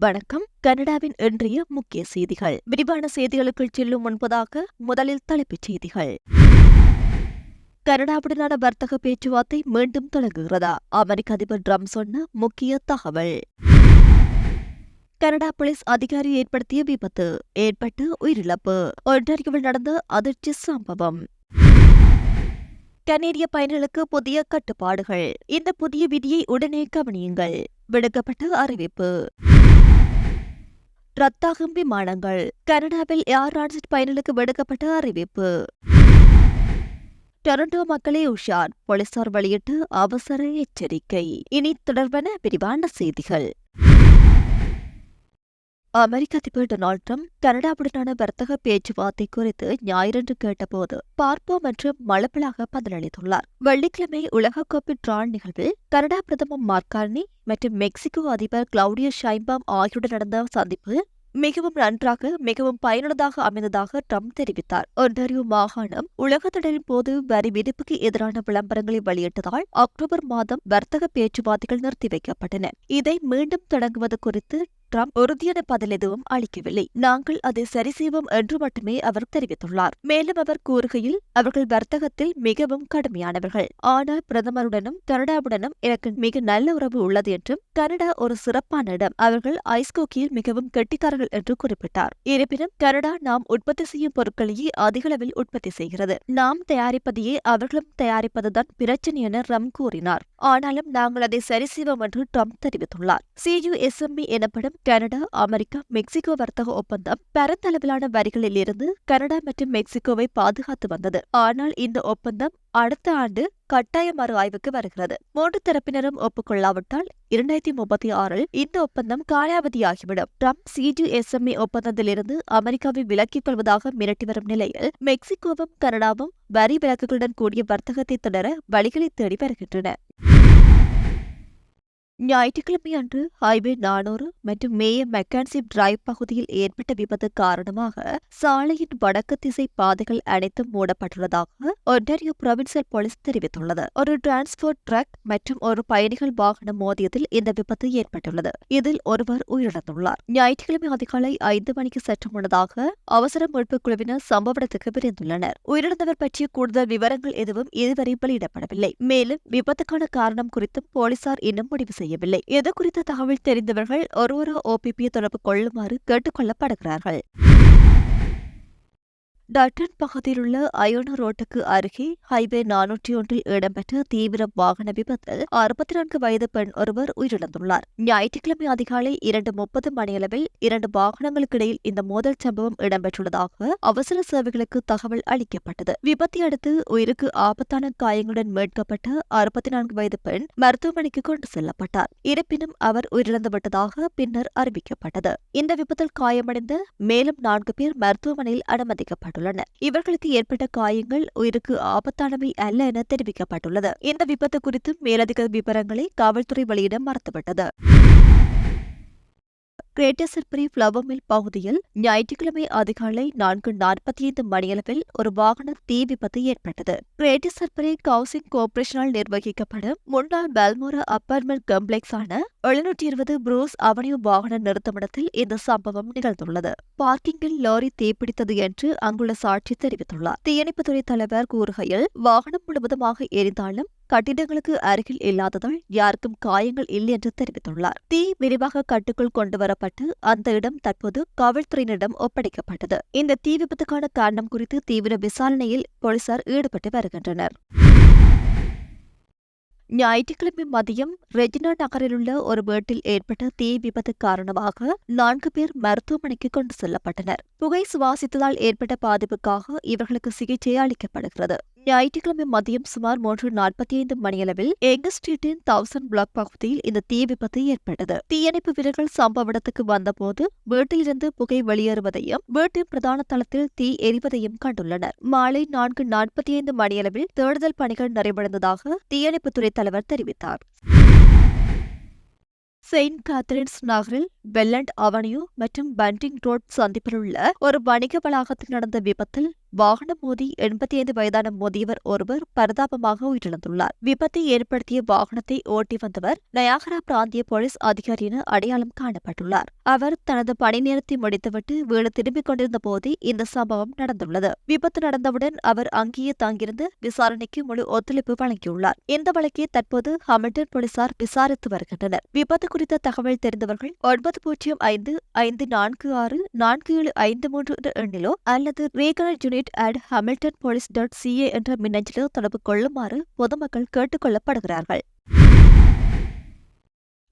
வணக்கம். கனடாவின் இன்றைய முக்கிய செய்திகள். விரிவான செய்திகளுக்குள் செல்லும் முன்பதாக முதலில் தலைப்புச் செய்திகள். கனடாவுடனான வர்த்தக பேச்சுவார்த்தை மீண்டும் தொடங்குகிறதா? அமெரிக்க அதிபர் ட்ரம்ப் சொன்ன முக்கிய தகவல். கனடா போலீஸ் அதிகாரி ஏற்படுத்திய விபத்து ஏற்பட்டு உயிரிழப்பு ஒன்றாரியோவில் நடந்த அதிர்ச்சி சம்பவம். கனேடிய பயணிகளுக்கு புதிய கட்டுப்பாடுகள். இந்த புதிய விதியை உடனே கவனியுங்கள். விடுக்கப்பட்ட அறிவிப்பு. ரத்தாகும் விமானங்கள் கனடாவில் ஏர் டிரான்சிட் பயணிகளுக்கு விடுக்கப்பட்ட அறிவிப்பு. டொரண்டோ மக்களே உஷார். போலீசார் வெளியிட்டு அவசர எச்சரிக்கை. இனி தொடர்பான விரிவான செய்திகள். அமெரிக்க அதிபர் டொனால்ட் ட்ரம்ப் கனடாவுடனான வர்த்தக பேச்சுவார்த்தை குறித்து ஞாயிறன்று கேட்டபோது பார்ப்போம் என்று மலப்பலாக பதிலளித்துள்ளார். வெள்ளிக்கிழமை உலகக்கோப்பை டிரான் நிகழ்வில் கனடா பிரதமர் மார்கார்னி மற்றும் மெக்சிகோ அதிபர் கிளவுடியோ ஷைம்பாம் ஆகியோருடன் நடந்த சந்திப்பு மிகவும் நன்றாக மிகவும் பயனுள்ளதாக அமைந்ததாக ட்ரம்ப் தெரிவித்தார். ஒன்டாரியோ மாகாணம் உலகத்தொடரின் போது வரி விதிப்புக்கு எதிரான விளம்பரங்களை வெளியிட்டதால் அக்டோபர் மாதம் வர்த்தக பேச்சுவார்த்தைகள் நிறுத்தி வைக்கப்பட்டன. இதை மீண்டும் தொடங்குவது குறித்து ட்ரம்ப் உறுதியான பதில் எதுவும் அளிக்கவில்லை. நாங்கள் அதை சரி செய்வோம் என்று மட்டுமே அவர் தெரிவித்துள்ளார். மேலும் அவர் கூறுகையில் அவர்கள் வர்த்தகத்தில் மிகவும் கடுமையானவர்கள். ஆனால் பிரதமருடனும் கனடாவுடனும் எனக்கு மிக நல்ல உறவு உள்ளது என்றும் கனடா ஒரு சிறப்பான இடம். அவர்கள் ஐஸ் கோக்கியில் மிகவும் கெட்டிக்காரர்கள் என்று குறிப்பிட்டார். இருப்பினும் கனடா நாம் உற்பத்தி செய்யும் பொருட்களையே அதிகளவில் உற்பத்தி செய்கிறது. நாம் தயாரிப்பதையே அவர்களும் தயாரிப்பதுதான் பிரச்சனை என ரம் கூறினார். ஆனாலும் நாங்கள் அதை சரி செய்வோம் என்று ட்ரம்ப் தெரிவித்துள்ளார். சியுஎஸ்எம்பி எனப்படும் கனடா அமெரிக்கா மெக்சிகோ வர்த்தக ஒப்பந்தம் பரந்தளவிலான வரிகளில் இருந்து கனடா மற்றும் மெக்சிகோவை பாதுகாத்து வந்தது. ஆனால் இந்த ஒப்பந்தம் அடுத்த ஆண்டு கட்டாய மறு ஆய்வுக்கு வருகிறது. மூன்று தரப்பினரும் ஒப்புக்கொள்ளாவிட்டால் இரண்டாயிரத்தி முப்பத்தி ஆறில் இந்த ஒப்பந்தம் காலாவதியாகிவிடும். ட்ரம்ப் சிஜிஎஸ்எம்இ ஒப்பந்தத்திலிருந்து அமெரிக்காவை விலக்கிக் கொள்வதாக மிரட்டி வரும் நிலையில் மெக்சிகோவும் கனடாவும் வரி விலக்குகளுடன் கூடிய வர்த்தகத்தை தொடர வழிகளை தேடி வருகின்றன. ஞாயிற்றுக்கிழமை அன்று ஹைவே நானூறு மற்றும் மேய மெக்கான்சிப் டிரைவ் பகுதியில் ஏற்பட்ட விபத்து காரணமாக சாலையின் வடக்கு திசை பாதைகள் அனைத்தும் மூடப்பட்டுள்ளதாக ஒன்டாரியோ புரோவின்சியல் போலீஸ் தெரிவித்துள்ளது. ஒரு டிரான்ஸ்போர்ட் ட்ரக் மற்றும் ஒரு பயணிகள் வாகனம் மோதியதில் இந்த விபத்து ஏற்பட்டுள்ளது. இதில் ஒருவர் உயிரிழந்துள்ளார். ஞாயிற்றுக்கிழமை அதிகாலை ஐந்து மணிக்கு சற்று முன்னதாக அவசர மீட்புக் குழுவினர் சம்பவ இடத்துக்கு விரைந்துள்ளனர். உயிரிழந்தவர் பற்றிய கூடுதல் விவரங்கள் எதுவும் இதுவரை வெளியிடப்படவில்லை. மேலும் விபத்துக்கான காரணம் குறித்தும் போலீசார் இன்னும் முடிவு செய்ய செய்யவில்லை இது குறித்த தகவல் தெரிந்தவர்கள் ஒரு ஒரு ஓபிபியை தொடர்பு கொள்ளுமாறு கேட்டுக் கொள்ளப்படுகிறார்கள் டட்டன் பகுதியில் உள்ள அயோனா ரோட்டுக்கு அருகே ஹைவே நானூற்றி ஒன்றில் இடம்பெற்ற தீவிர வாகன விபத்தில் அறுபத்தி நான்கு வயது பெண் ஒருவர் உயிரிழந்துள்ளார். ஞாயிற்றுக்கிழமை அதிகாலை இரண்டு முப்பது மணியளவில் இரண்டு வாகனங்களுக்கிடையில் இந்த மோதல் சம்பவம் இடம்பெற்றுள்ளதாக அவசர சேவைகளுக்கு தகவல் அளிக்கப்பட்டது. விபத்தை அடுத்து உயிருக்கு ஆபத்தான காயங்களுடன் மீட்கப்பட்ட அறுபத்தி நான்கு வயது பெண் மருத்துவமனைக்கு கொண்டு செல்லப்பட்டார். இருப்பினும் அவர் உயிரிழந்துவிட்டதாக பின்னர் அறிவிக்கப்பட்டது. இந்த விபத்தில் காயமடைந்த மேலும் நான்கு பேர் மருத்துவமனையில் அனுமதிக்கப்பட்டனர் செய்யப்பட்டுள்ளனர் இவர்களுக்கு ஏற்பட்ட காயங்கள் உயிருக்கு ஆபத்தானவை அல்ல என தெரிவிக்கப்பட்டுள்ளது. இந்த விபத்து குறித்து மேலதிக விவரங்களை காவல்துறை வெளியிட மறுத்துவிட்டது. கிரேட்டர் சர்பரி ஃப்ளவர் மில் பகுதியில் ஞாயிற்றுக்கிழமை அதிகாலை நான்கு நாற்பத்தி ஐந்து மணியளவில் ஒரு வாகன தீ விபத்து ஏற்பட்டது. கிரேட்டர் சர்பரி கவுசிங் கோர்பரேஷனால் நிர்வகிக்கப்படும் முன்னாள் பெல்மோரா அப்பார்ட்மெண்ட் கம்ப்ளெக்ஸ் ஆன எழுநூற்றி இருபது புரூஸ் அவனியூ வாகன நிறுத்தமிடத்தில் இந்த சம்பவம் நிகழ்ந்துள்ளது. பார்க்கிங்கில் லாரி தீப்பிடித்தது என்று அங்குள்ள சாட்சி தெரிவித்துள்ளார். தீயணைப்புத்துறை தலைவர் கூறுகையில் வாகனம் முழுவதுமாக எரிந்தாலும் கட்டிடங்களுக்கு அருகில் இல்லாததால் யாருக்கும் காயங்கள் இல்லை என்று தெரிவித்துள்ளார். தீ விரிவாக கட்டுக்குள் கொண்டுவரப்பட்டு அந்த இடம் தற்போது காவல்துறையினரிடம் ஒப்படைக்கப்பட்டது. இந்த தீ விபத்துக்கான காரணம் குறித்து தீவிர விசாரணையில் போலீசார் ஈடுபட்டு வருகின்றனர். ஞாயிற்றுக்கிழமை மதியம் ரெஜினா நகரிலுள்ள ஒரு வீட்டில் ஏற்பட்ட தீ விபத்து காரணமாக நான்கு பேர் மருத்துவமனைக்கு கொண்டு செல்லப்பட்டனர். புகை சுவாசித்ததால் ஏற்பட்ட பாதிப்புக்காக இவர்களுக்கு சிகிச்சை அளிக்கப்படுகிறது. ஞாயிற்றுக்கிழமை மதியம் சுமார் மூன்று நாற்பத்தி ஐந்து மணியளவில் எங்க ஸ்ட்ரீட்டின் தௌசண்ட் பிளாக் பகுதியில் இந்த தீ விபத்து ஏற்பட்டது. தீயணைப்பு வீரர்கள் சம்பவ இடத்துக்கு வந்தபோது வீட்டிலிருந்து புகை வெளியேறுவதையும் வீட்டின் பிரதான தளத்தில் தீ எரிவதையும் கண்டுள்ளனர். மாலை நான்கு நாற்பத்தி ஐந்து மணியளவில் தேடுதல் பணிகள் நிறைவடைந்ததாக தீயணைப்புத்துறை தலைவர் தெரிவித்தார். செயின்ட் காத்ரின்ஸ் நகரில் பெல்லண்ட் அவென்யூ மற்றும் பண்டிங் ரோட் சந்திப்பில் உள்ள ஒரு வணிக வளாகத்தில் நடந்த விபத்தில் வாகனம் மோதி எண்பத்தி ஐந்து வயதான மோதியவர் ஒருவர் பரிதாபமாக உயிரிழந்துள்ளார். விபத்தை ஏற்படுத்திய வாகனத்தை ஓட்டி வந்தவர் நயாகரா பிராந்திய போலீஸ் அதிகாரி என அடையாளம் காணப்பட்டுள்ளார். அவர் தனது பணி நேரத்தை முடித்துவிட்டு வீடு திரும்பிக் கொண்டிருந்த போதே இந்த சம்பவம் நடந்துள்ளது. விபத்து நடந்தவுடன் அவர் அங்கேயே தங்கியிருந்து விசாரணைக்கு முழு ஒத்துழைப்பு வழங்கியுள்ளார். இந்த வழக்கை தற்போது ஹமில்டன் போலீசார் விசாரித்து வருகின்றனர். விபத்து குறித்த தகவல் தெரிந்தவர்கள் ஒன்பது பூஜ்ஜியம் ஐந்து ஐந்து நான்கு ஆறு நான்கு ஏழு ஐந்து மூன்று எண்ணிலோ அல்லது regional unit at Hamilton police dot CA என்ற மின்னஞ்சலில் தொடர்பு கொள்ளுமாறு பொதுமக்கள் கேட்டுக் கொள்ளப்படுகிறார்கள்.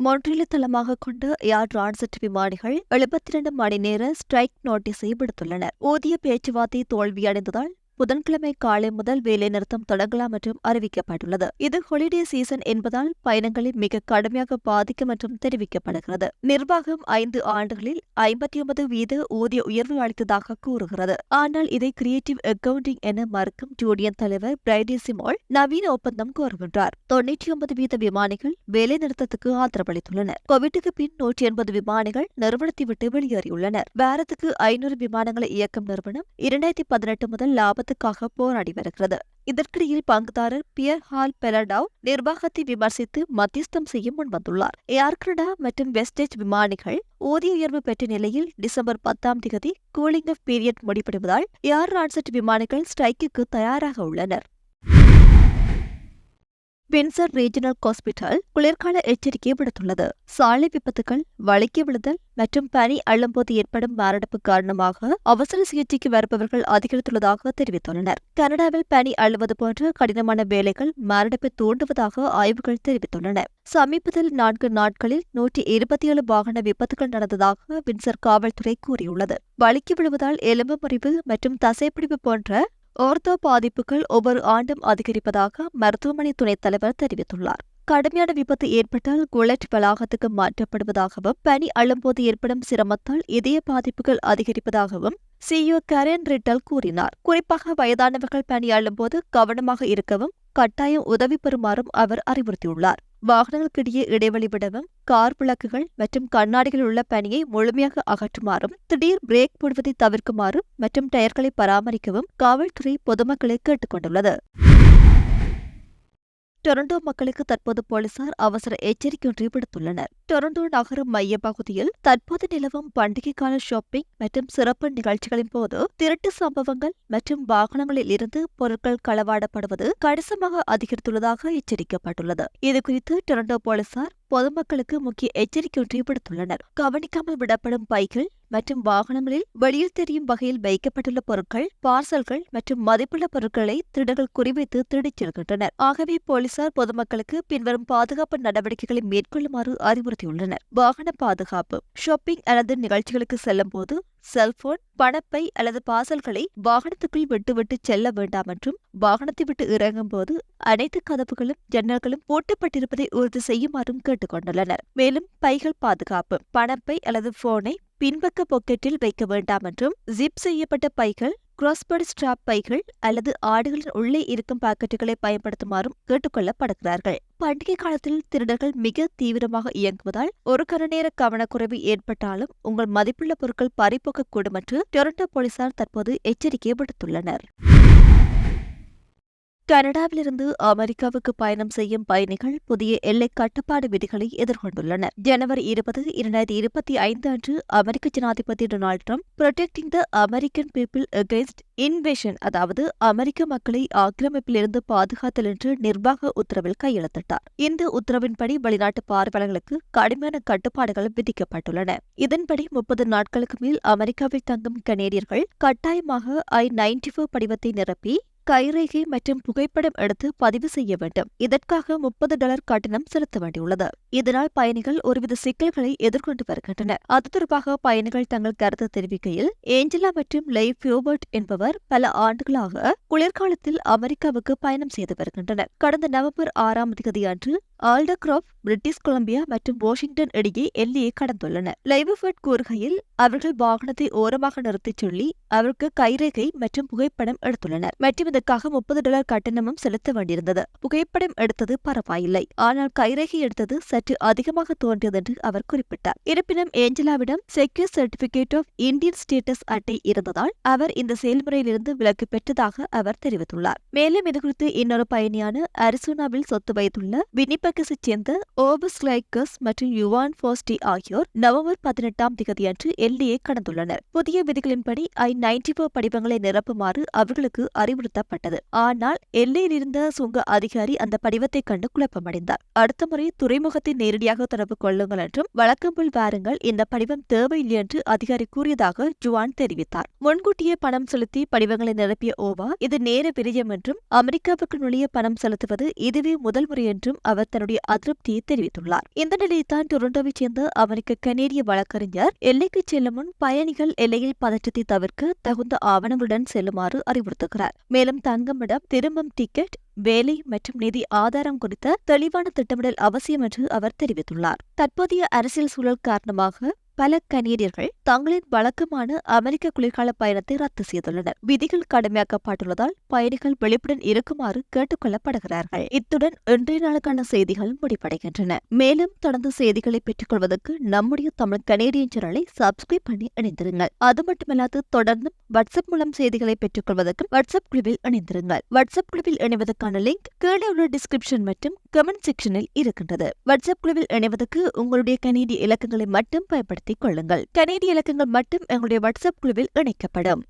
மொன்றில தளமாக கொண்டு ஏர் டிரான்சிட் விமானிகள் எழுபத்தி இரண்டு மணி நேர ஸ்ட்ரைக் நோட்டீஸை விடுத்துள்ளனர். ஊதிய பேச்சுவார்த்தை தோல்வியடைந்ததால் புதன்கிழமை காலை முதல் வேலைநிறுத்தம் தொடங்கலாம் என்றும் அறிவிக்கப்பட்டுள்ளது. இது ஹொலிடே சீசன் என்பதால் பயணங்களை மிக கடுமையாக பாதிக்கும் என்றும் தெரிவிக்கப்படுகிறது. நிர்வாகம் ஐந்து ஆண்டுகளில் ஐம்பத்தி ஒன்பது வீத ஊதிய உயர்வு அளித்ததாக கூறுகிறது. ஆனால் இதை கிரியேட்டிவ் அக்கவுண்டிங் என மறுக்கும் ஜூனியன் தலைவர் பிரைடி சிமோல் நவீன ஒப்பந்தம் கோருகின்றார். தொன்னூற்றி ஒன்பது வீத விமானிகள் வேலைநிறுத்தத்துக்கு ஆதரவளித்துள்ளனர். கோவிட்டுக்கு பின் நூற்றி எண்பது விமானிகள் நிறுவனத்தை விட்டு வெளியேறியுள்ளனர். பாரத்துக்கு ஐநூறு விமானங்களை இயக்கும் நிறுவனம் இரண்டாயிரத்தி பதினெட்டு முதல் லாப லாபத்துக்காக போராடி வருகிறது. இதற்கிடையில் பங்குதாரர் பியர் ஹால் பெலடாவ் நிர்வாகத்தை விமர்சித்து மத்தியஸ்தம் செய்ய முன்வந்துள்ளார் ஏர் கனடா மற்றும் வெஸ்டேஜ் விமானிகள் ஊதிய உயர்வு பெற்ற நிலையில் டிசம்பர் பத்தாம் தேதி கூலிங் ஆஃப் பீரியட் முடிவடைவதால் ஏர் ரான்செட் விமானிகள் ஸ்ட்ரைக்குக்கு தயாராக உள்ளனர். வின்சர் ரீஜனல் ஹாஸ்பிட்டல் குளிர்கால எச்சரிக்கை விடுத்துள்ளது. சாலை விபத்துகள் வழுக்கி விழுதல் மற்றும் பனி அள்ளும்போது ஏற்படும் மாரடைப்பு காரணமாக அவசர சிகிச்சைக்கு வருபவர்கள் அதிகரித்துள்ளதாக தெரிவித்துள்ளனர். கனடாவில் பனி அள்ளுவது போன்ற கடினமான வேலைகள் மாரடைப்பை தூண்டுவதாக ஆய்வுகள் தெரிவித்துள்ளன. சமீபத்தில் நான்கு நாட்களில் நூற்றி இருபத்தி ஏழு வாகன விபத்துகள் நடந்ததாக வின்சர் காவல்துறை கூறியுள்ளது. வழுக்கி விழுவதால் எலும்பு முறிவு மற்றும் தசைப்பிடிப்பு போன்ற ஓர்த்தோ பாதிப்புகள் ஒவ்வொரு ஆண்டும் அதிகரிப்பதாக மருத்துவமனை துணைத் தலைவர் தெரிவித்துள்ளார் கடுமையான விபத்து ஏற்பட்டால் குலட் வளாகத்துக்கு மாற்றப்படுவதாகவும் பனி அள்ளும்போது ஏற்படும் சிரமத்தால் இதய பாதிப்புகள் அதிகரிப்பதாகவும் சிஇஓ கரன் ரிட்டல் கூறினார் குறிப்பாக வயதானவர்கள் பணி அள்ளும்போது கவனமாக இருக்கவும் கட்டாயம் உதவி பெறுமாறும் அவர் அறிவுறுத்தியுள்ளார் வாகனங்களுக்கிடையே இடைவெளி விடவும் கார் விளக்குகள் மற்றும் கண்ணாடிகள் உள்ள பனியை முழுமையாக அகற்றுமாறும் திடீர் பிரேக் போடுவதை தவிர்க்குமாறும் மற்றும் டயர்களை பராமரிக்கவும் காவல்துறை பொதுமக்களை கேட்டுக்கொண்டுள்ளது. டொரண்டோ மக்களுக்கு தற்போது போலீசார் அவசர எச்சரிக்கை விடுத்துள்ளனர். டொரண்டோ நகர மைய பகுதியில் தற்போது நிலவும் பண்டிகை கால ஷாப்பிங் மற்றும் சிறப்பு நிகழ்ச்சிகளின் போது திருட்டு சம்பவங்கள் மற்றும் வாகனங்களில் இருந்து பொருட்கள் களவாடப்படுவது கணிசமாக அதிகரித்துள்ளதாக எச்சரிக்கப்பட்டுள்ளது. இதுகுறித்து டொரண்டோ போலீசார் பொதுமக்களுக்கு முக்கிய எச்சரிக்கை ஒன்றை விடுத்துள்ளனர். கவனிக்காமல் விடப்படும் பைகள் மற்றும் வாகனங்களில் வெளியில் தெரியும் வகையில் வைக்கப்பட்டுள்ள பொருட்கள் பார்சல்கள் மற்றும் மதிப்புள்ள பொருட்களை திருடர்கள் குறிவைத்து திருடிச் செல்கின்றனர். ஆகவே போலீசார் பொதுமக்களுக்கு பின்வரும் பாதுகாப்பு நடவடிக்கைகளை மேற்கொள்ளுமாறு அறிவுறுத்தியுள்ளனர். வாகன பாதுகாப்பு ஷாப்பிங் அல்லது நிகழ்ச்சிகளுக்கு செல்லும் போது செல்போன் பணப்பை அல்லது பார்சல்களை வாகனத்துக்குள் விட்டுவிட்டு செல்ல வேண்டாம் என்றும் வாகனத்தை விட்டு இறங்கும் போது அனைத்து கதவுகளும் ஜன்னல்களும் பூட்டப்பட்டிருப்பதை உறுதி செய்யுமாறும் கேட்டுக்கொண்டுள்ளனர். மேலும் பைகள் பாதுகாப்பு பணப்பை அல்லது போனை பின்பக்க பொக்கெட்டில் வைக்க வேண்டாம் என்றும் ஜிப் செய்யப்பட்ட பைகள் கிராஸ்பர்ட் ஸ்ட்ராப் பைகள் அல்லது ஆடுகளின் உள்ளே இருக்கும் பாக்கெட்டுகளை பயன்படுத்துமாறும் கேட்டுக்கொள்ளப்படுகிறார்கள். பண்டிகை காலத்தில் திருடர்கள் மிக தீவிரமாக இயங்குவதால் ஒரு கரநேர கவனக்குறைவு ஏற்பட்டாலும் உங்கள் மதிப்புள்ள பொருட்கள் பறிபோக்கக்கூடும் என்று டொரண்டோ போலீசார் தற்போது எச்சரிக்கை விடுத்துள்ளனர். கனடாவிலிருந்து அமெரிக்காவுக்கு பயணம் செய்யும் பயணிகள் புதிய எல்லை கட்டுப்பாடு விதிகளை எதிர்கொண்டுள்ளனர். ஜனவரி இருபது இரண்டாயிரத்தி இருபத்தி ஐந்து அன்று அமெரிக்க ஜனாதிபதி Donald Trump protecting the American people against invasion அதாவது அமெரிக்க மக்களை ஆக்கிரமிப்பிலிருந்து பாதுகாத்தல் என்று நிர்வாக உத்தரவில் கையெழுத்திட்டார். இந்த உத்தரவின்படி வெளிநாட்டு பார்வையாளர்களுக்கு கடுமையான கட்டுப்பாடுகள் விதிக்கப்பட்டுள்ளன. இதன்படி முப்பது நாட்களுக்கு மேல் அமெரிக்காவில் தங்கும் கனேடியர்கள் கட்டாயமாக ஐ நைன்டி ஃபோர் படிவத்தை நிரப்பி கைரேகை மற்றும் புகைப்படம் எடுத்து பதிவு செய்ய வேண்டும். இதற்காக முப்பது டாலர் கட்டணம் செலுத்த வேண்டியுள்ளது. இதனால் பயணிகள் ஒருவித சிக்கல்களை எதிர்கொண்டு வருகின்றனர். அது தொடர்பாக பயணிகள் தங்கள் கருத்து தெரிவிக்கையில் ஏஞ்சலா மற்றும் லைவ் பியோபர்ட் என்பவர் பல ஆண்டுகளாக குளிர்காலத்தில் அமெரிக்காவுக்கு பயணம் செய்து வருகின்றனர். கடந்த நவம்பர் ஆறாம் தேதி அன்று ஆல்டர்கிராஃப்ட் பிரிட்டிஷ் கொலம்பியா மற்றும் வாஷிங்டன் இடையே எல்லையை கடந்துள்ளன. லைவர்ட் கூறுகையில் அவர்கள் வாகனத்தை ஓரமாக நிறுத்திச் சொல்லி அவருக்கு கைரேகை மற்றும் புகைப்படம் எடுத்துள்ளனர். மற்றும் இதற்காக முப்பது டாலர் கட்டணமும் செலுத்த வேண்டியிருந்தது. புகைப்படம் எடுத்தது பரவாயில்லை. ஆனால் கைரேகை எடுத்தது சற்று அதிகமாக தோன்றியது என்று அவர் குறிப்பிட்டார். இருப்பினும் ஏஞ்சலாவிடம் secure certificate of Indian status அட்டை இருந்ததால் அவர் இந்த செயல்முறையிலிருந்து விலக்கு பெற்றதாக அவர் தெரிவித்துள்ளார். மேலும் இதுகுறித்து இன்னொரு பயணியான அரிசோனாவில் சொத்து வைத்துள்ள வினிபெகஸைச் சேர்ந்த ஓபஸ் லைக்கஸ் மற்றும் யுவான் போஸ்டி ஆகியோர் நவம்பர் பதினெட்டாம் திகதியன்று எல்லையை கடந்துள்ளனர். புதிய விதிகளின்படி ஐ நைன்டி போர் படிவங்களை நிரப்புமாறு அவர்களுக்கு அறிவுறுத்தப்பட்டது. ஆனால் எல்லையில் இருந்த சுங்க அதிகாரி அந்த படிவத்தை கண்டு குழப்பமடைந்தார். அடுத்த முறை துறைமுகத்தை நேரடியாக தொடர்பு கொள்ளுங்கள் என்றும் வழக்கம் போல் வாருங்கள் இந்த படிவம் தேவையில்லை என்று அதிகாரி கூறியதாக ஜுவான் தெரிவித்தார். முன்கூட்டியே பணம் செலுத்தி படிவங்களை நிரப்பிய ஓவா இது நேர விரயம் என்றும் அமெரிக்காவுக்கு நுழைய பணம் செலுத்துவது இதுவே முதல் முறை என்றும் அவர் தன்னுடைய அதிருப்தியை தெரிவித்துள்ளார். இந்த நிலையில்தான் டொரண்டோவைச் சேர்ந்த அமெரிக்க கனேடிய வழக்கறிஞர் எல்லைக்கு செல்லும் முன் பயணிகள் எல்லையில் பதற்றத்தை தவிர்க்க தகுந்த ஆவணங்களுடன் செல்லுமாறு அறிவுறுத்துகிறார். மேலும் தங்கமிடம் திரும்பும் டிக்கெட் வேலை மற்றும் நிதி ஆதாரம் குறித்த தெளிவான திட்டமிடல் அவசியம் என்று அவர் தெரிவித்துள்ளார். தற்போதைய அரசியல் சூழல் காரணமாக பல கனேடியர்கள் தங்களின் வழக்கமான அமெரிக்க குளிர்கால பயணத்தை ரத்து செய்துள்ளனர். விதிகள் கடுமையாக்கப்பட்டுள்ளதால் பயணிகள் வெளிப்புடன் இருக்குமாறு கேட்டுக் கொள்ளப்படுகிறார்கள் இத்துடன் இன்றைய நாளுக்கான செய்திகள் முடிவடைகின்றன. மேலும் தொடர்ந்து செய்திகளை பெற்றுக் கொள்வதற்கு நம்முடைய தமிழ் கனேடியன் சேனலை சப்ஸ்கிரைப் பண்ணி இணைந்திருங்கள். அது மட்டுமல்லாது தொடர்ந்தும் வாட்ஸ்அப் மூலம் செய்திகளை பெற்றுக் கொள்வதற்கு வாட்ஸ்அப் குழுவில் இணைந்திருங்கள். வாட்ஸ்அப் குழுவில் இணைவதற்கான லிங்க் கீழே உள்ள டிஸ்கிரிப்ஷன் மற்றும் கமெண்ட் செக்ஷனில் இருக்கின்றது. வாட்ஸ்அப் குழுவில் இணைவதற்கு உங்களுடைய கனேடிய இலக்கங்களை மட்டும் பயன்படுத்திக் கொள்ளுங்கள். கனேடிய இலக்கங்கள் மட்டும் எங்களுடைய வாட்ஸ்அப் குழுவில் இணைக்கப்படும்.